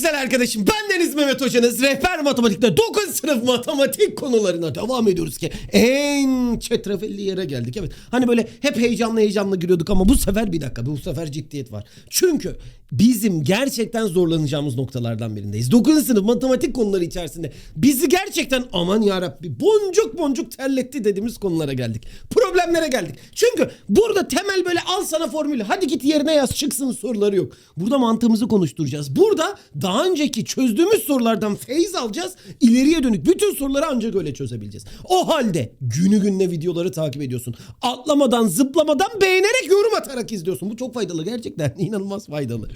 güzel arkadaşım. Ben Deniz Mehmet Hocanız. Rehber Matematik'te 9 sınıf matematik konularına devam ediyoruz ki en çetrefilli yere geldik. Evet. Hani böyle hep heyecanlı heyecanlı giriyorduk ama bu sefer bir dakika. Bu sefer ciddiyet var. Çünkü bizim gerçekten zorlanacağımız noktalardan birindeyiz. 9. sınıf matematik konuları içerisinde bizi gerçekten aman yarabbi boncuk boncuk terletti dediğimiz konulara geldik. Problemlere geldik. Çünkü burada temel böyle al sana formülü. Hadi git yerine yaz çıksın soruları yok. Burada mantığımızı konuşturacağız. Burada daha önceki çözdüğümüz sorulardan feyiz alacağız. İleriye dönük bütün soruları ancak öyle çözebileceğiz. O halde günü gününe videoları takip ediyorsun. Atlamadan zıplamadan beğenerek yorum atarak izliyorsun. Bu çok faydalı gerçekten. inanılmaz faydalı.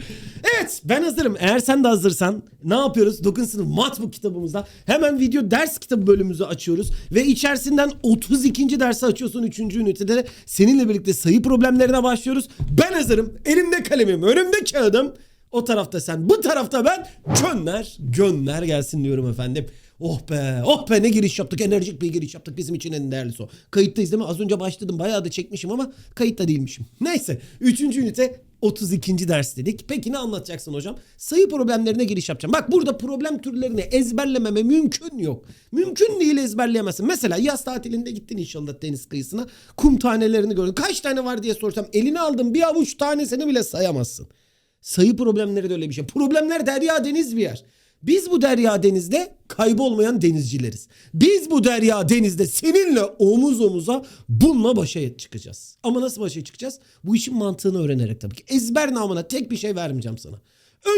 Evet ben hazırım. Eğer sen de hazırsan ne yapıyoruz? 9. sınıf matbook kitabımızda hemen video ders kitabı bölümümüzü açıyoruz. Ve içerisinden 32. dersi açıyorsun 3. ünitede de seninle birlikte sayı problemlerine başlıyoruz. Ben hazırım. Elimde kalemim, önümde kağıdım. O tarafta sen, bu tarafta ben. Gönler, gönler gelsin diyorum efendim. Oh be, oh be ne giriş yaptık. Enerjik bir giriş yaptık. Bizim için en değerlisi o. Kayıttayız değil? Az önce başladım. Bayağı da çekmişim ama kayıtta değilmişim. Neyse. Üçüncü ünite 32. ders dedik. Peki ne anlatacaksın hocam? Sayı problemlerine giriş yapacağım. Bak burada problem türlerini ezberlememe mümkün yok. Mümkün değil ezberleyemezsin. Mesela yaz tatilinde gittin inşallah deniz kıyısına. Kum tanelerini gördün. Kaç tane var diye sorsam eline aldın bir avuç tanesini bile sayamazsın. Sayı problemleri de öyle bir şey. Problemler derya deniz bir yer. Biz bu derya denizde kaybolmayan denizcileriz. Biz bu derya denizde seninle omuz omuza bununla başa çıkacağız. Ama nasıl başa çıkacağız? Bu işin mantığını öğrenerek tabii ki. Ezber namına tek bir şey vermeyeceğim sana.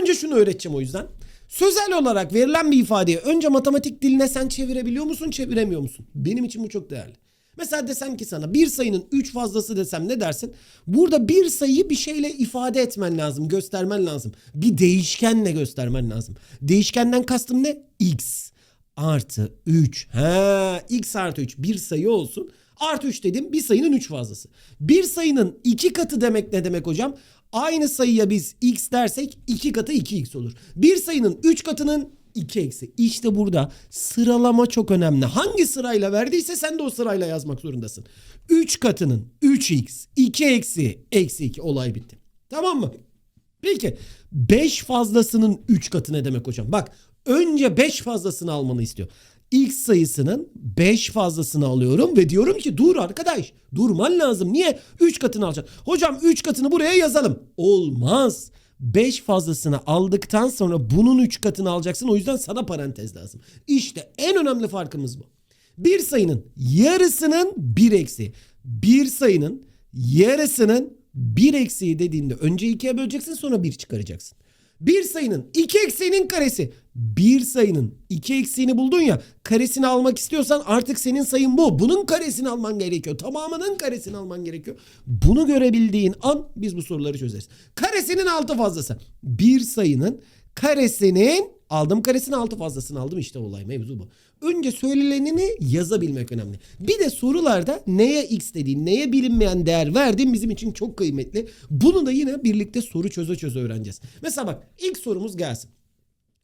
Önce şunu öğreteceğim o yüzden. Sözel olarak verilen bir ifadeyi önce matematik diline sen çevirebiliyor musun, çeviremiyor musun? Benim için bu çok değerli. Mesela desem ki sana bir sayının 3 fazlası desem ne dersin? Burada bir sayıyı bir şeyle ifade etmen lazım, göstermen lazım. Bir değişkenle göstermen lazım. Değişkenden kastım ne? X artı 3. Ha, x artı 3 bir sayı olsun. Artı 3 dedim bir sayının 3 fazlası. Bir sayının 2 katı demek ne demek hocam? Aynı sayıya biz x dersek 2 katı 2x olur. Bir sayının 3 katının 2 eksi. İşte burada sıralama çok önemli. Hangi sırayla verdiyse sen de o sırayla yazmak zorundasın. 3 katının 3x, 2 eksi, eksi 2 olay bitti. Tamam mı? Peki 5 fazlasının 3 katı ne demek hocam? Bak önce 5 fazlasını almanı istiyor. X sayısının 5 fazlasını alıyorum ve diyorum ki dur arkadaş durman lazım. Niye? 3 katını alacaksın. Hocam 3 katını buraya yazalım. Olmaz. 5 fazlasını aldıktan sonra bunun 3 katını alacaksın. O yüzden sana parantez lazım. İşte en önemli farkımız bu. Bir sayının yarısının 1 eksi. Bir sayının yarısının 1 eksiği dediğinde önce 2'ye böleceksin sonra 1 çıkaracaksın. Bir sayının 2 eksiğinin karesi. Bir sayının 2 eksiğini buldun ya karesini almak istiyorsan artık senin sayın bu. Bunun karesini alman gerekiyor. Tamamının karesini alman gerekiyor. Bunu görebildiğin an biz bu soruları çözeriz. Karesinin 6 fazlası. Bir sayının karesinin aldım karesinin 6 fazlasını aldım işte olay mevzu bu. Önce söylenenini yazabilmek önemli. Bir de sorularda neye x dediğin, neye bilinmeyen değer verdiğin bizim için çok kıymetli. Bunu da yine birlikte soru çöze çöze öğreneceğiz. Mesela bak ilk sorumuz gelsin.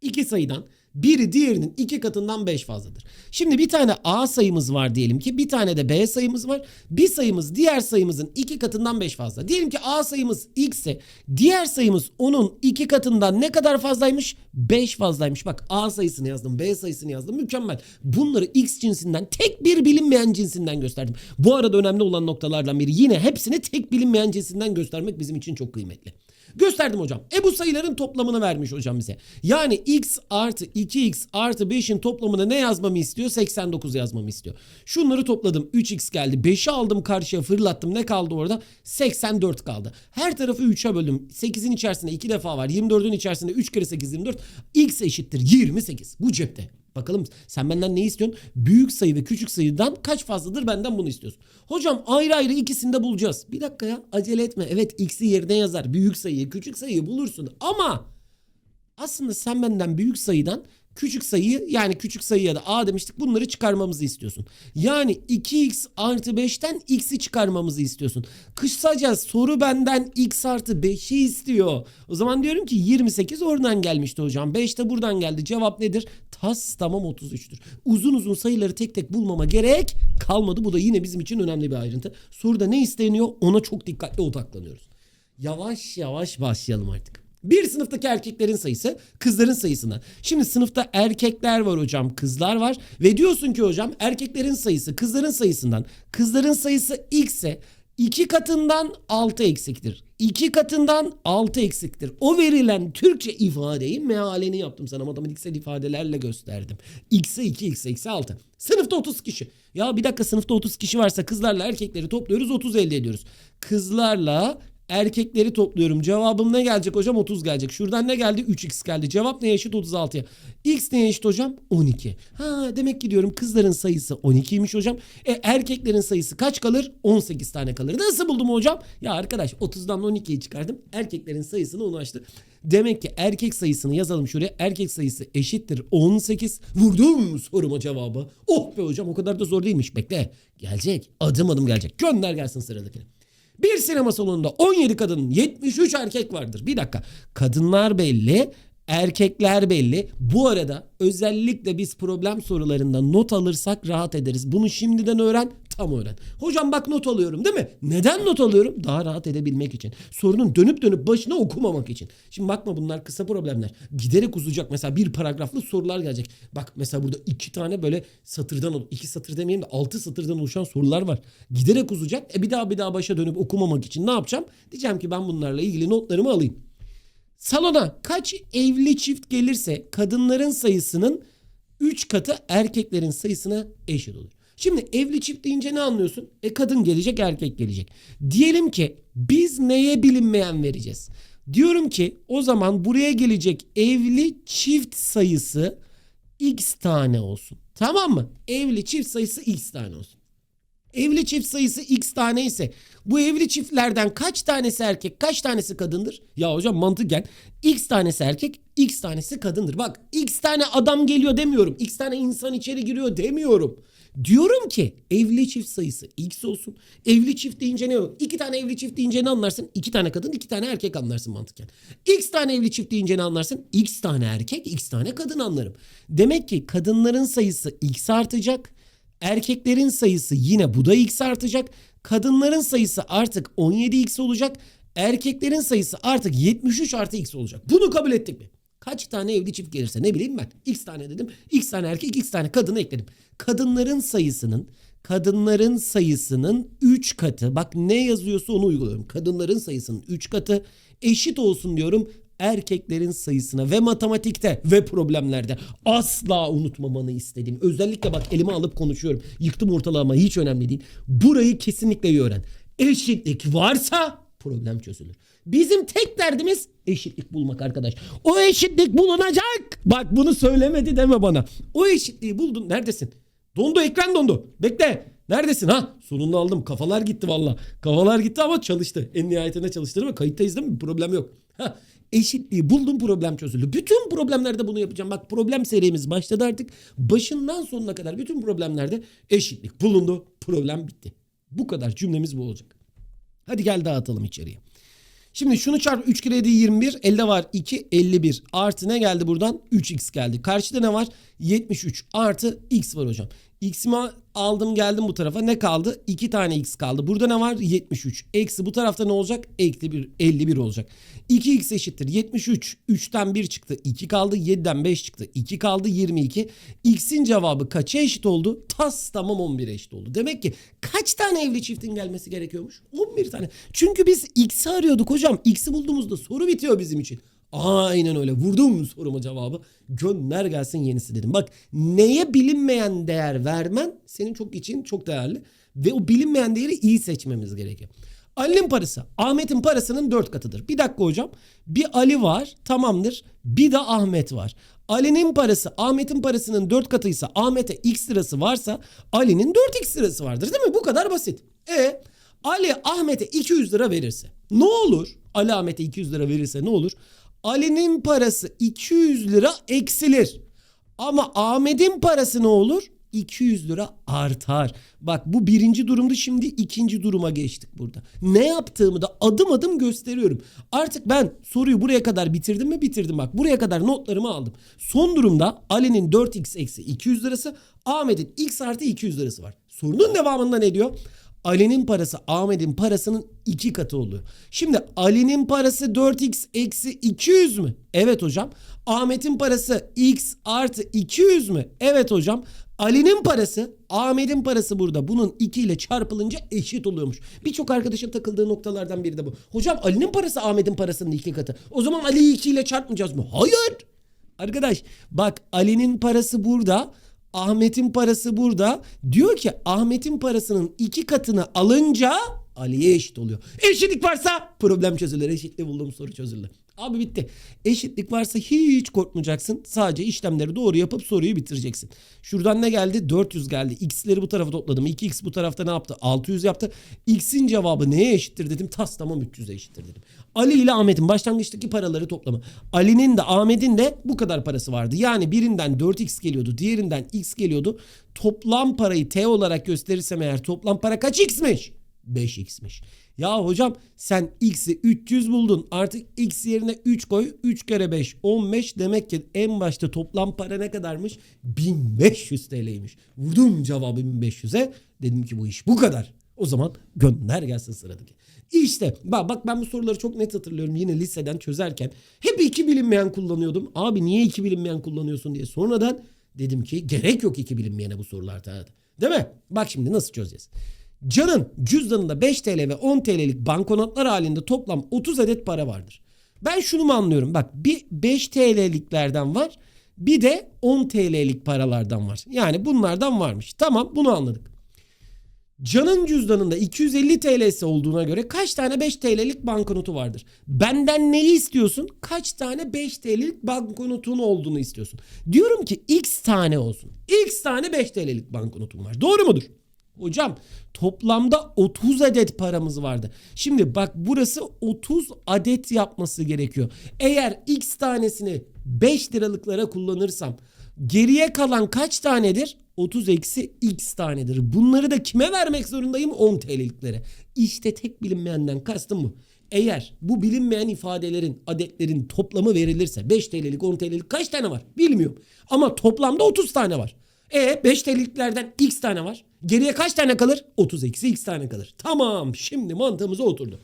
İki sayıdan biri diğerinin iki katından 5 fazladır. Şimdi bir tane A sayımız var diyelim ki bir tane de B sayımız var. Bir sayımız diğer sayımızın iki katından 5 fazla. Diyelim ki A sayımız X ise diğer sayımız onun iki katından ne kadar fazlaymış? 5 fazlaymış. Bak A sayısını yazdım B sayısını yazdım mükemmel. Bunları X cinsinden tek bir bilinmeyen cinsinden gösterdim. Bu arada önemli olan noktalardan biri yine hepsini tek bilinmeyen cinsinden göstermek bizim için çok kıymetli. Gösterdim hocam. E bu sayıların toplamını vermiş hocam bize. Yani x artı 2x artı 5'in toplamını ne yazmamı istiyor? 89 yazmamı istiyor. Şunları topladım. 3x geldi. 5'i aldım karşıya fırlattım. Ne kaldı orada? 84 kaldı. Her tarafı 3'e böldüm. 8'in içerisinde 2 defa var. 24'ün içerisinde 3 kere 8 24. x eşittir 28. Bu cepte. Bakalım sen benden ne istiyorsun? Büyük sayı ve küçük sayıdan kaç fazladır benden bunu istiyorsun. Hocam ayrı ayrı ikisini de bulacağız. Bir dakika ya acele etme. Evet x'i yerine yazar. Büyük sayıyı küçük sayıyı bulursun. Ama aslında sen benden büyük sayıdan küçük sayıyı yani küçük sayı ya da a demiştik bunları çıkarmamızı istiyorsun. Yani 2x artı 5'ten x'i çıkarmamızı istiyorsun. Kısaca soru benden x artı 5'i istiyor. O zaman diyorum ki 28 oradan gelmişti hocam. 5 de buradan geldi. Cevap nedir? Tas tamam 33'tür. Uzun uzun sayıları tek tek bulmama gerek kalmadı. Bu da yine bizim için önemli bir ayrıntı. Soruda ne isteniyor ona çok dikkatli odaklanıyoruz. Yavaş yavaş başlayalım artık. Bir sınıftaki erkeklerin sayısı kızların sayısından. Şimdi sınıfta erkekler var hocam, kızlar var ve diyorsun ki hocam erkeklerin sayısı kızların sayısından. Kızların sayısı x ise 2 katından 6 eksiktir. 2 katından 6 eksiktir. O verilen Türkçe ifadeyi mealini yaptım sana matematiksel ifadelerle gösterdim. X'e 2, X'e eksi 6. Sınıfta 30 kişi. Ya bir dakika sınıfta 30 kişi varsa kızlarla erkekleri topluyoruz 30 elde ediyoruz. Kızlarla erkekleri topluyorum. Cevabım ne gelecek hocam? 30 gelecek. Şuradan ne geldi? 3x geldi. Cevap neye eşit? 36'ya. X neye eşit hocam? 12. Ha demek ki diyorum kızların sayısı 12'ymiş hocam. E erkeklerin sayısı kaç kalır? 18 tane kalır. Nasıl buldum hocam? Ya arkadaş 30'dan 12'yi çıkardım. Erkeklerin sayısını ulaştı. Demek ki erkek sayısını yazalım şuraya. Erkek sayısı eşittir 18. Vurdum soruma cevabı. Oh be hocam o kadar da zor değilmiş. Bekle. Gelecek. Adım adım gelecek. Gönder gelsin sıradakini. Bir sinema salonunda 17 kadın 73 erkek vardır. Bir dakika. Kadınlar belli, erkekler belli. Bu arada özellikle biz problem sorularında not alırsak rahat ederiz. Bunu şimdiden öğren, tam öğren. Hocam bak not alıyorum değil mi? Neden not alıyorum? Daha rahat edebilmek için. Sorunun dönüp dönüp başına okumamak için. Şimdi bakma bunlar kısa problemler. Giderek uzayacak. Mesela bir paragraflı sorular gelecek. Bak mesela burada iki tane böyle satırdan, iki satır demeyeyim de altı satırdan oluşan sorular var. Giderek uzayacak. E bir daha bir daha başa dönüp okumamak için ne yapacağım? Diyeceğim ki ben bunlarla ilgili notlarımı alayım. Salona kaç evli çift gelirse kadınların sayısının 3 katı erkeklerin sayısına eşit olur. Şimdi evli çift deyince ne anlıyorsun? E kadın gelecek erkek gelecek. Diyelim ki biz neye bilinmeyen vereceğiz? Diyorum ki o zaman buraya gelecek evli çift sayısı x tane olsun. Tamam mı? Evli çift sayısı x tane olsun. Evli çift sayısı x tane ise bu evli çiftlerden kaç tanesi erkek kaç tanesi kadındır? Ya hocam mantıken x tanesi erkek x tanesi kadındır. Bak x tane adam geliyor demiyorum. x tane insan içeri giriyor demiyorum. Diyorum ki evli çift sayısı x olsun. Evli çift deyince ne olur? İki tane evli çift deyince ne anlarsın? İki tane kadın iki tane erkek anlarsın mantıken. X tane evli çift deyince ne anlarsın? X tane erkek x tane kadın anlarım. Demek ki kadınların sayısı x artacak. Erkeklerin sayısı yine bu da x artacak. Kadınların sayısı artık 17x olacak. Erkeklerin sayısı artık 73 artı x olacak. Bunu kabul ettik mi? Kaç tane evli çift gelirse ne bileyim ben. X tane dedim. X tane erkek, X tane kadını ekledim. Kadınların sayısının kadınların sayısının 3 katı. Bak ne yazıyorsa onu uyguluyorum. Kadınların sayısının 3 katı eşit olsun diyorum erkeklerin sayısına ve matematikte ve problemlerde asla unutmamanı istedim. Özellikle bak elime alıp konuşuyorum. Yıktım ortalığı ama hiç önemli değil. Burayı kesinlikle iyi öğren. Eşitlik varsa problem çözülür. Bizim tek derdimiz eşitlik bulmak arkadaş. O eşitlik bulunacak. Bak bunu söylemedi deme bana. O eşitliği buldun. Neredesin? Dondu ekran dondu. Bekle. Neredesin ha? Sonunda aldım. Kafalar gitti valla. Kafalar gitti ama çalıştı. En nihayetinde çalıştı ve kayıttayız değil mi? Problem yok. Ha, eşitliği buldum problem çözüldü. Bütün problemlerde bunu yapacağım. Bak problem serimiz başladı artık. Başından sonuna kadar bütün problemlerde eşitlik bulundu. Problem bitti. Bu kadar cümlemiz bu olacak. Hadi gel dağıtalım içeriye. Şimdi şunu çarp 3 kere 7 21. Elde var 2 51. Artı ne geldi buradan? 3x geldi. Karşıda ne var? 73 artı x var hocam. X'imi aldım geldim bu tarafa. Ne kaldı? 2 tane x kaldı. Burada ne var? 73. Eksi bu tarafta ne olacak? Eksi 1, 51 olacak. 2x eşittir. 73. 3'ten 1 çıktı. 2 kaldı. 7'den 5 çıktı. 2 kaldı. 22. X'in cevabı kaça eşit oldu? Tas tamam 11'e eşit oldu. Demek ki kaç tane evli çiftin gelmesi gerekiyormuş? 11 tane. Çünkü biz x'i arıyorduk hocam. X'i bulduğumuzda soru bitiyor bizim için. Aynen öyle. Vurdum soruma cevabı. Gönder gelsin yenisi dedim. Bak neye bilinmeyen değer vermen senin çok için çok değerli. Ve o bilinmeyen değeri iyi seçmemiz gerekiyor. Ali'nin parası Ahmet'in parasının dört katıdır. Bir dakika hocam. Bir Ali var tamamdır. Bir de Ahmet var. Ali'nin parası Ahmet'in parasının dört katıysa Ahmet'e x lirası varsa Ali'nin 4x lirası vardır değil mi? Bu kadar basit. E Ali Ahmet'e 200 lira verirse ne olur? Ali Ahmet'e 200 lira verirse ne olur? Ali'nin parası 200 lira eksilir. Ama Ahmet'in parası ne olur? 200 lira artar. Bak bu birinci durumdu şimdi ikinci duruma geçtik burada. Ne yaptığımı da adım adım gösteriyorum. Artık ben soruyu buraya kadar bitirdim mi bitirdim bak. Buraya kadar notlarımı aldım. Son durumda Ali'nin 4x eksi 200 lirası Ahmet'in x artı 200 lirası var. Sorunun devamında ne diyor? Ali'nin parası Ahmet'in parasının iki katı oluyor. Şimdi Ali'nin parası 4x eksi 200 mü? Evet hocam. Ahmet'in parası x artı 200 mü? Evet hocam. Ali'nin parası Ahmet'in parası burada. Bunun 2 ile çarpılınca eşit oluyormuş. Birçok arkadaşın takıldığı noktalardan biri de bu. Hocam Ali'nin parası Ahmet'in parasının iki katı. O zaman Ali'yi 2 ile çarpmayacağız mı? Hayır. Arkadaş bak Ali'nin parası burada. Ahmet'in parası burada. Diyor ki Ahmet'in parasının iki katını alınca Ali'ye eşit oluyor. Eşitlik varsa problem çözülür. Eşitliği bulduğum soru çözüldü. Abi bitti. Eşitlik varsa hiç korkmayacaksın. Sadece işlemleri doğru yapıp soruyu bitireceksin. Şuradan ne geldi? 400 geldi. X'leri bu tarafa topladım. 2x bu tarafta ne yaptı? 600 yaptı. X'in cevabı neye eşittir dedim. Tas tamam 300'e eşittir dedim. Ali ile Ahmet'in başlangıçtaki paraları toplamı. Ali'nin de Ahmet'in de bu kadar parası vardı. Yani birinden 4x geliyordu. Diğerinden x geliyordu. Toplam parayı T olarak gösterirsem eğer toplam para kaç x'miş? 5x'miş. Ya hocam sen x'i 300 buldun. Artık x yerine 3 koy. 3 kere 5 15 demek ki en başta toplam para ne kadarmış? 1500 TL'ymiş. Vurdum cevabı 1500'e. Dedim ki bu iş bu kadar. O zaman gönder gelsin sıradaki. İşte bak, bak ben bu soruları çok net hatırlıyorum yine liseden çözerken. Hep iki bilinmeyen kullanıyordum. Abi niye iki bilinmeyen kullanıyorsun diye. Sonradan dedim ki gerek yok iki bilinmeyene bu sorularda. Değil mi? Bak şimdi nasıl çözeceğiz. Can'ın cüzdanında 5 TL ve 10 TL'lik banknotlar halinde toplam 30 adet para vardır. Ben şunu mu anlıyorum? Bak bir 5 TL'liklerden var bir de 10 TL'lik paralardan var. Yani bunlardan varmış. Tamam bunu anladık. Can'ın cüzdanında 250 TL'si olduğuna göre kaç tane 5 TL'lik banknotu vardır? Benden neyi istiyorsun? Kaç tane 5 TL'lik banknotun olduğunu istiyorsun. Diyorum ki x tane olsun. X tane 5 TL'lik banknotum var. Doğru mudur? Hocam toplamda 30 adet paramız vardı. Şimdi bak burası 30 adet yapması gerekiyor. Eğer x tanesini 5 liralıklara kullanırsam geriye kalan kaç tanedir? 30 eksi x tanedir. Bunları da kime vermek zorundayım? 10 TL'liklere. İşte tek bilinmeyenden kastım bu. Eğer bu bilinmeyen ifadelerin, adetlerin toplamı verilirse 5 TL'lik 10 TL'lik kaç tane var? Bilmiyorum. Ama toplamda 30 tane var. E 5 TL'liklerden x tane var. Geriye kaç tane kalır? 30 eksi x tane kalır. Tamam şimdi mantığımıza oturdu.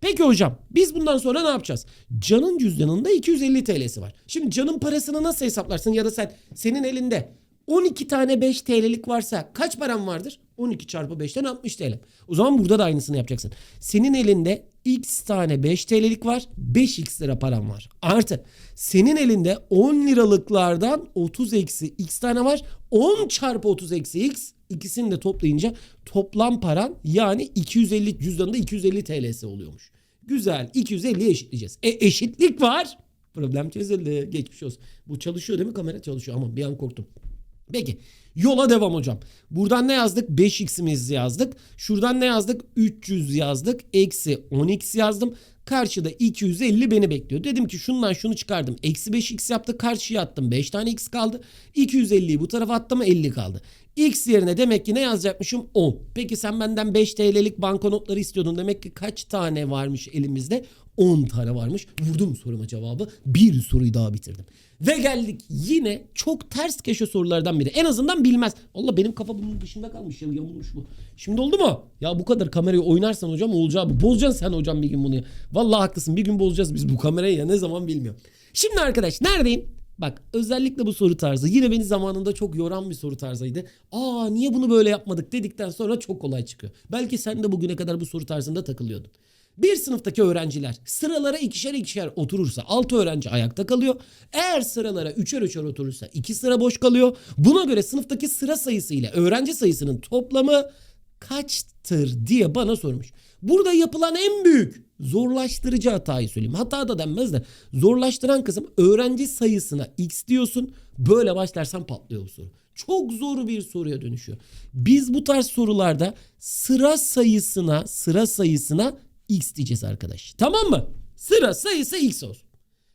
Peki hocam biz bundan sonra ne yapacağız? Can'ın cüzdanında 250 TL'si var. Şimdi Can'ın parasını nasıl hesaplarsın ya da sen senin elinde 12 tane 5 TL'lik varsa kaç param vardır? 12 çarpı 5'ten 60 TL. O zaman burada da aynısını yapacaksın. Senin elinde x tane 5 TL'lik var 5x lira param var. Artı senin elinde 10 liralıklardan 30 eksi x tane var. 10 çarpı 30 eksi x ikisini de toplayınca toplam paran yani 250 cüzdanında 250 TL'si oluyormuş. Güzel 250'ye eşitleyeceğiz. E eşitlik var. Problem çözüldü. Geçmiş olsun. Bu çalışıyor değil mi? Kamera çalışıyor ama bir an korktum. Peki yola devam hocam. Buradan ne yazdık? 5x'imizi yazdık. Şuradan ne yazdık? 300 yazdık. Eksi 10x yazdım. Karşıda 250 beni bekliyor. Dedim ki şundan şunu çıkardım. Eksi 5x yaptı. Karşıya attım. 5 tane x kaldı. 250'yi bu tarafa attım 50 kaldı. X yerine demek ki ne yazacakmışım? 10. Peki sen benden 5 TL'lik banknotları istiyordun. Demek ki kaç tane varmış elimizde? 10 tane varmış. Vurdum soruma cevabı. Bir soruyu daha bitirdim. Ve geldik yine çok ters köşe sorulardan biri. En azından bilmez. Allah benim kafa bunun dışında kalmış ya yamulmuş bu. Şimdi oldu mu? Ya bu kadar kamerayı oynarsan hocam olacağı bu. Bozacaksın sen hocam bir gün bunu ya. Vallahi haklısın bir gün bozacağız biz bu kamerayı ya ne zaman bilmiyorum. Şimdi arkadaş neredeyim? Bak özellikle bu soru tarzı yine beni zamanında çok yoran bir soru tarzıydı. Aa niye bunu böyle yapmadık dedikten sonra çok kolay çıkıyor. Belki sen de bugüne kadar bu soru tarzında takılıyordun. Bir sınıftaki öğrenciler sıralara ikişer ikişer oturursa 6 öğrenci ayakta kalıyor. Eğer sıralara üçer üçer oturursa 2 sıra boş kalıyor. Buna göre sınıftaki sıra sayısı ile öğrenci sayısının toplamı kaçtır diye bana sormuş. Burada yapılan en büyük zorlaştırıcı hatayı söyleyeyim. Hata da denmez de zorlaştıran kısım öğrenci sayısına x diyorsun. Böyle başlarsan patlıyor bu soru. Çok zor bir soruya dönüşüyor. Biz bu tarz sorularda sıra sayısına sıra sayısına x diyeceğiz arkadaş. Tamam mı? Sıra sayısı x olsun.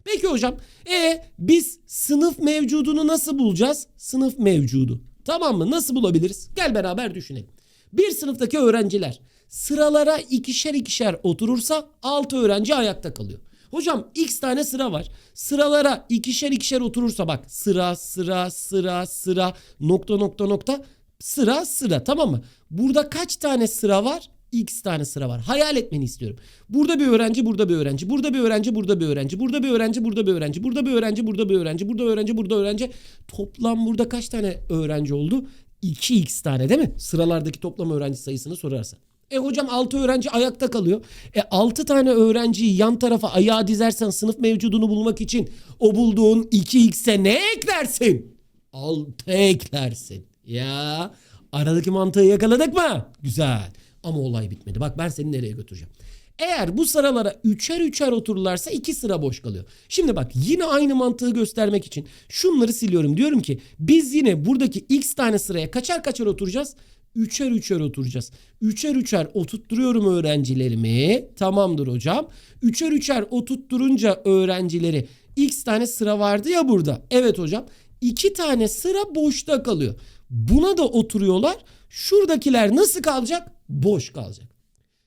Peki hocam. E biz sınıf mevcudunu nasıl bulacağız? Sınıf mevcudu. Tamam mı? Nasıl bulabiliriz? Gel beraber düşünelim. Bir sınıftaki öğrenciler sıralara ikişer ikişer oturursa 6 öğrenci ayakta kalıyor. Hocam x tane sıra var. Sıralara ikişer ikişer oturursa bak sıra sıra sıra sıra nokta nokta nokta Sıra sıra tamam mı? Burada kaç tane sıra var? X tane sıra var. Hayal etmeni istiyorum. Burada bir öğrenci, burada bir öğrenci, burada bir öğrenci, burada bir öğrenci, burada bir öğrenci, burada bir öğrenci, burada bir öğrenci, burada bir öğrenci, burada öğrenci, burada öğrenci. Toplam burada kaç tane öğrenci oldu? 2x tane değil mi? Sıralardaki toplam öğrenci sayısını sorarsan. E hocam 6 öğrenci ayakta kalıyor. E 6 tane öğrenciyi yan tarafa ayağa dizersen sınıf mevcudunu bulmak için o bulduğun 2x'e ne eklersin? 6 eklersin. Ya aradaki mantığı yakaladık mı? Güzel. Ama olay bitmedi. Bak ben seni nereye götüreceğim. Eğer bu sıralara üçer üçer otururlarsa iki sıra boş kalıyor. Şimdi bak yine aynı mantığı göstermek için şunları siliyorum. Diyorum ki biz yine buradaki x tane sıraya kaçar kaçar oturacağız? Üçer üçer oturacağız. Üçer üçer oturtturuyorum öğrencilerimi. Tamamdır hocam. Üçer üçer oturtturunca öğrencileri x tane sıra vardı ya burada. Evet hocam. İki tane sıra boşta kalıyor. Buna da oturuyorlar. Şuradakiler nasıl kalacak? Boş kalacak.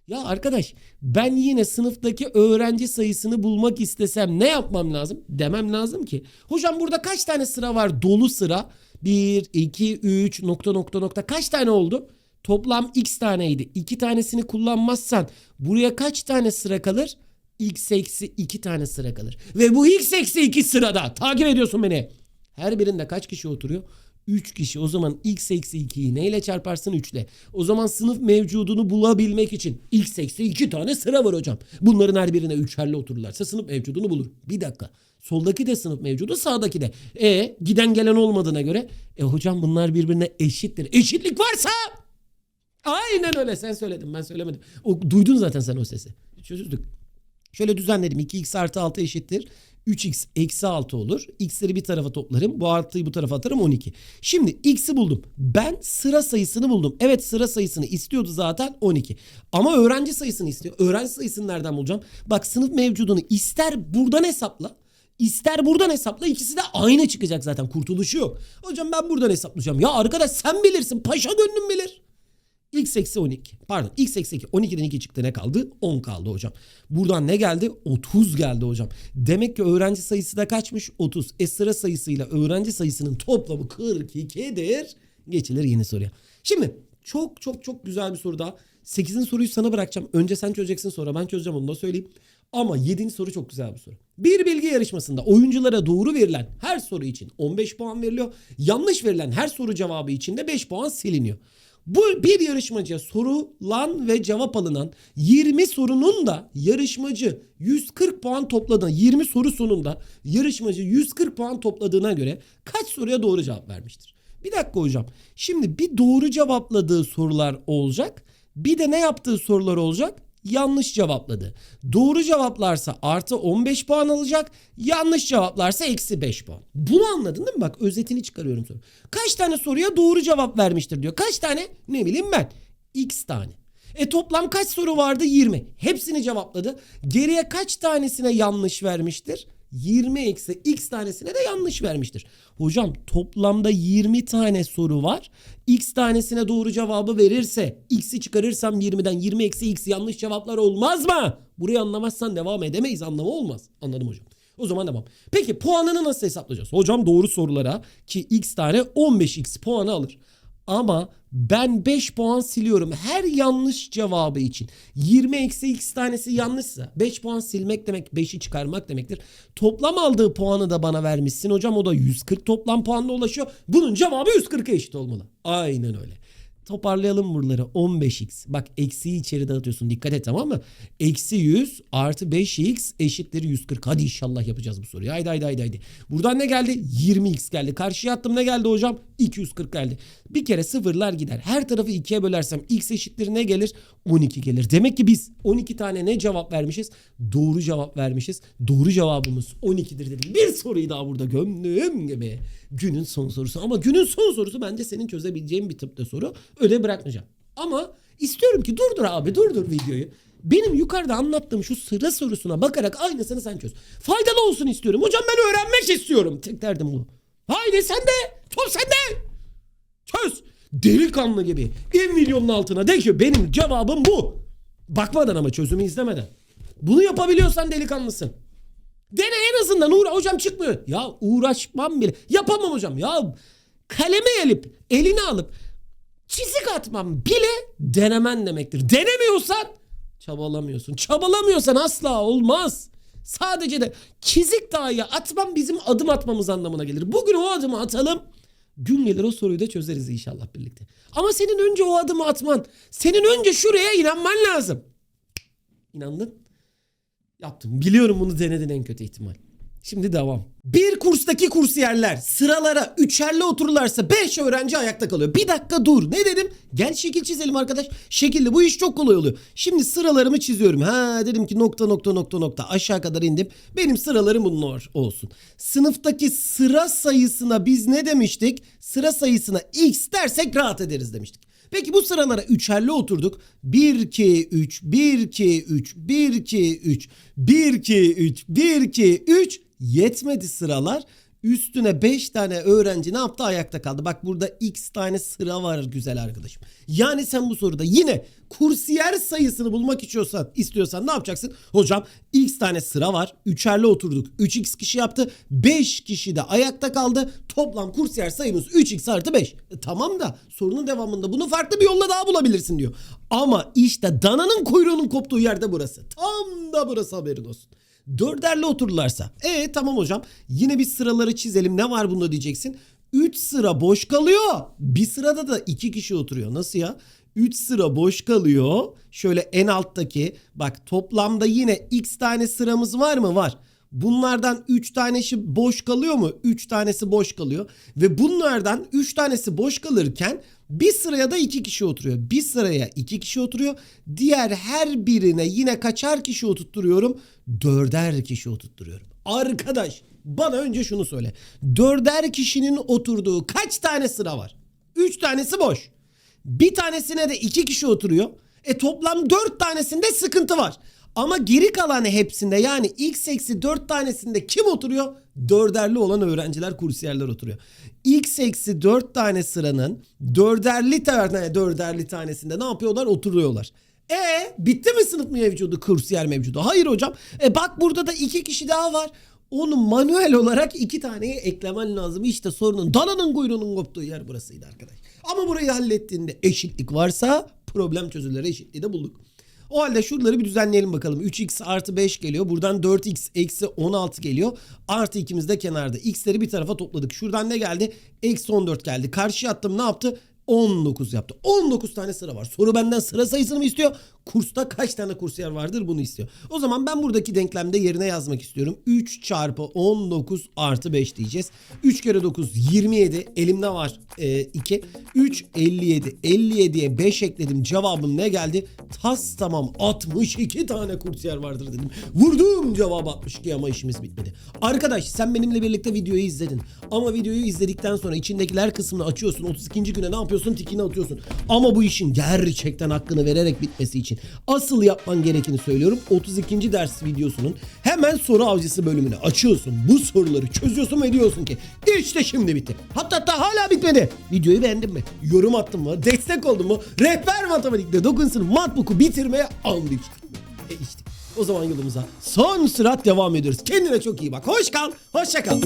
Ya arkadaş ben yine sınıftaki öğrenci sayısını bulmak istesem ne yapmam lazım? Demem lazım ki. Hocam burada kaç tane sıra var dolu sıra? 1, 2, 3 nokta nokta nokta kaç tane oldu? Toplam x taneydi. 2 tanesini kullanmazsan buraya kaç tane sıra kalır? x eksi 2 tane sıra kalır. Ve bu x eksi 2 sırada takip ediyorsun beni. Her birinde kaç kişi oturuyor? 3 kişi. O zaman x eksi 2'yi neyle çarparsın 3 ile? O zaman sınıf mevcudunu bulabilmek için x eksi 2 tane sıra var hocam. Bunların her birine üçerli otururlarsa sınıf mevcudunu bulur. Bir dakika. Soldaki de sınıf mevcudu sağdaki de. E giden gelen olmadığına göre e hocam bunlar birbirine eşittir. Eşitlik varsa aynen öyle sen söyledin ben söylemedim. O, duydun zaten sen o sesi. Çözdük. Şöyle düzenledim. 2x artı 6 eşittir. 3x eksi 6 olur. X'leri bir tarafa toplarım. Bu 6'yı bu tarafa atarım 12. Şimdi x'i buldum. Ben sıra sayısını buldum. Evet sıra sayısını istiyordu zaten 12. Ama öğrenci sayısını istiyor. Öğrenci sayısını nereden bulacağım? Bak sınıf mevcudunu ister buradan hesapla. İster buradan hesapla ikisi de aynı çıkacak zaten kurtuluşu yok. Hocam ben buradan hesaplayacağım. Ya arkadaş sen bilirsin paşa gönlüm bilir. X eksi 12. Pardon X eksi 2. 12'den 2 çıktı ne kaldı? 10 kaldı hocam. Buradan ne geldi? 30 geldi hocam. Demek ki öğrenci sayısı da kaçmış? 30. E sıra sayısıyla öğrenci sayısının toplamı 42'dir. Geçilir yeni soruya. Şimdi çok çok çok güzel bir soru daha. 8'in soruyu sana bırakacağım. Önce sen çözeceksin sonra ben çözeceğim onu da söyleyeyim. Ama 7. soru çok güzel bir soru. Bir bilgi yarışmasında oyunculara doğru verilen her soru için 15 puan veriliyor. Yanlış verilen her soru cevabı için de 5 puan siliniyor. Bu bir yarışmacıya sorulan ve cevap alınan 20 sorunun da yarışmacı 140 puan topladığına 20 soru sonunda yarışmacı 140 puan topladığına göre kaç soruya doğru cevap vermiştir? Bir dakika hocam. Şimdi bir doğru cevapladığı sorular olacak. Bir de ne yaptığı sorular olacak? Yanlış cevapladı. Doğru cevaplarsa artı 15 puan alacak. Yanlış cevaplarsa eksi 5 puan. Bunu anladın değil mi? Bak özetini çıkarıyorum soru. Kaç tane soruya doğru cevap vermiştir diyor. Kaç tane? Ne bileyim ben. X tane. E toplam kaç soru vardı? 20. Hepsini cevapladı. Geriye kaç tanesine yanlış vermiştir? 20 eksi x tanesine de yanlış vermiştir. Hocam toplamda 20 tane soru var. X tanesine doğru cevabı verirse x'i çıkarırsam 20'den 20 eksi x yanlış cevaplar olmaz mı? Burayı anlamazsan devam edemeyiz anlamı olmaz. Anladım hocam. O zaman devam. Peki puanını nasıl hesaplayacağız? Hocam doğru sorulara ki x tane 15x puanı alır. Ama ben 5 puan siliyorum her yanlış cevabı için. 20 eksi x tanesi yanlışsa 5 puan silmek demek 5'i çıkarmak demektir. Toplam aldığı puanı da bana vermişsin hocam o da 140 toplam puanla ulaşıyor. Bunun cevabı 140'a eşit olmalı. Aynen öyle. Toparlayalım buraları 15x. Bak eksiyi içeri dağıtıyorsun dikkat et tamam mı? Eksi 100 artı 5x eşittir 140. Hadi inşallah yapacağız bu soruyu. Haydi haydi haydi haydi. Buradan ne geldi? 20x geldi. Karşıya attım ne geldi hocam? 240 geldi. Bir kere sıfırlar gider. Her tarafı 2'ye bölersem x eşittir ne gelir? 12 gelir. Demek ki biz 12 tane ne cevap vermişiz? Doğru cevap vermişiz. Doğru cevabımız 12'dir dedim. Bir soruyu daha burada gömdüğüm gibi. Günün son sorusu. Ama günün son sorusu bence senin çözebileceğin bir tıpta soru. Öyle bırakmayacağım. Ama istiyorum ki durdur abi durdur videoyu. Benim yukarıda anlattığım şu sıra sorusuna bakarak aynısını sen çöz. Faydalı olsun istiyorum. Hocam ben öğrenmek istiyorum. Tek derdim bu. Haydi sen de. Top sende. Çöz. Delikanlı gibi. En milyonun altına de ki benim cevabım bu. Bakmadan ama çözümü izlemeden. Bunu yapabiliyorsan delikanlısın. Dene en azından uğra hocam çıkmıyor. Ya uğraşmam bile. Yapamam hocam. Ya kalemi elip eline alıp çizik atmam bile denemen demektir. Denemiyorsan çabalamıyorsun. Çabalamıyorsan asla olmaz. Sadece de çizik dahi atmam bizim adım atmamız anlamına gelir. Bugün o adımı atalım. Gün gelir o soruyu da çözeriz inşallah birlikte. Ama senin önce o adımı atman, senin önce şuraya inanman lazım. İnandın? Yaptım. Biliyorum bunu denedin en kötü ihtimal. Şimdi devam. Bir kurstaki kursiyerler sıralara üçerli otururlarsa 5 öğrenci ayakta kalıyor. Bir dakika dur. Ne dedim? Gel şekil çizelim arkadaş. Şekilde bu iş çok kolay oluyor. Şimdi sıralarımı çiziyorum. Ha dedim ki nokta nokta nokta nokta aşağı kadar indim. Benim sıralarım bunlar olsun. Sınıftaki sıra sayısına biz ne demiştik? Sıra sayısına x dersek rahat ederiz demiştik. Peki bu sıralara üçerli oturduk. 1 2 3 1 2 3 1 2 3 1 2 3 1 2 3 yetmedi sıralar. Üstüne 5 tane öğrenci ne yaptı? Ayakta kaldı. Bak burada x tane sıra var güzel arkadaşım. Yani sen bu soruda yine kursiyer sayısını bulmak istiyorsan, istiyorsan ne yapacaksın? Hocam x tane sıra var. Üçerli oturduk. 3x kişi yaptı. 5 kişi de ayakta kaldı. Toplam kursiyer sayımız 3x artı 5. E, tamam da sorunun devamında bunu farklı bir yolla daha bulabilirsin diyor. Ama işte dananın kuyruğunun koptuğu yerde burası. Tam da burası haberin olsun. Dörderli otururlarsa. E tamam hocam. Yine bir sıraları çizelim. Ne var bunda diyeceksin. 3 sıra boş kalıyor. Bir sırada da 2 kişi oturuyor. Nasıl ya? 3 sıra boş kalıyor. Şöyle en alttaki bak toplamda yine x tane sıramız var mı? Var. Bunlardan 3 tanesi boş kalıyor mu? 3 tanesi boş kalıyor. Ve bunlardan 3 tanesi boş kalırken bir sıraya da 2 kişi oturuyor. Bir sıraya 2 kişi oturuyor. Diğer her birine yine kaçar kişi oturtturuyorum? Dörder kişi oturtturuyorum. Arkadaş bana önce şunu söyle. Dörder kişinin oturduğu kaç tane sıra var? 3 tanesi boş. Bir tanesine de iki kişi oturuyor. E toplam dört tanesinde sıkıntı var. Ama geri kalan hepsinde yani x eksi 4 tanesinde kim oturuyor? Dörderli olan öğrenciler kursiyerler oturuyor. x eksi 4 tane sıranın dörderli tane dörderli tanesinde ne yapıyorlar? Oturuyorlar. E bitti mi sınıf mevcudu kursiyer mevcudu? Hayır hocam. E bak burada da iki kişi daha var. Onu manuel olarak iki taneyi eklemen lazım. İşte sorunun dananın kuyruğunun koptuğu yer burasıydı arkadaş. Ama burayı hallettiğinde eşitlik varsa problem çözülür. Eşitliği de bulduk. O halde şuraları bir düzenleyelim bakalım. 3x artı 5 geliyor. Buradan 4x eksi 16 geliyor. Artı ikimiz de kenarda. X'leri bir tarafa topladık. Şuradan ne geldi? Eksi 14 geldi. Karşıya attım ne yaptı? 19 yaptı. 19 tane sıra var. Soru benden sıra sayısını mı istiyor? Kursta kaç tane kursiyer vardır bunu istiyor. O zaman ben buradaki denklemde yerine yazmak istiyorum. 3 çarpı 19 artı 5 diyeceğiz. 3 kere 9 27. Elimde var e, 2. 3 57. 57'ye 5 ekledim. Cevabım ne geldi? Tas tamam 62 tane kursiyer vardır dedim. Vurdum cevabı 62 ama işimiz bitmedi. Arkadaş sen benimle birlikte videoyu izledin. Ama videoyu izledikten sonra içindekiler kısmını açıyorsun. 32. güne ne yapıyorsun? Tikini atıyorsun. Ama bu işin gerçekten hakkını vererek bitmesi için asıl yapman gerekeni söylüyorum. 32. ders videosunun hemen soru avcısı bölümünü açıyorsun. Bu soruları çözüyorsun ve diyorsun ki işte şimdi bitti. Hatta hatta hala bitmedi. Videoyu beğendin mi? Yorum attın mı? Destek oldun mu? Rehber matematikte 9. sınıf matbuku bitirmeye and içtin. E işte. O zaman yolumuza son sürat devam ediyoruz. Kendine çok iyi bak. Hoş kal, hoşça kal.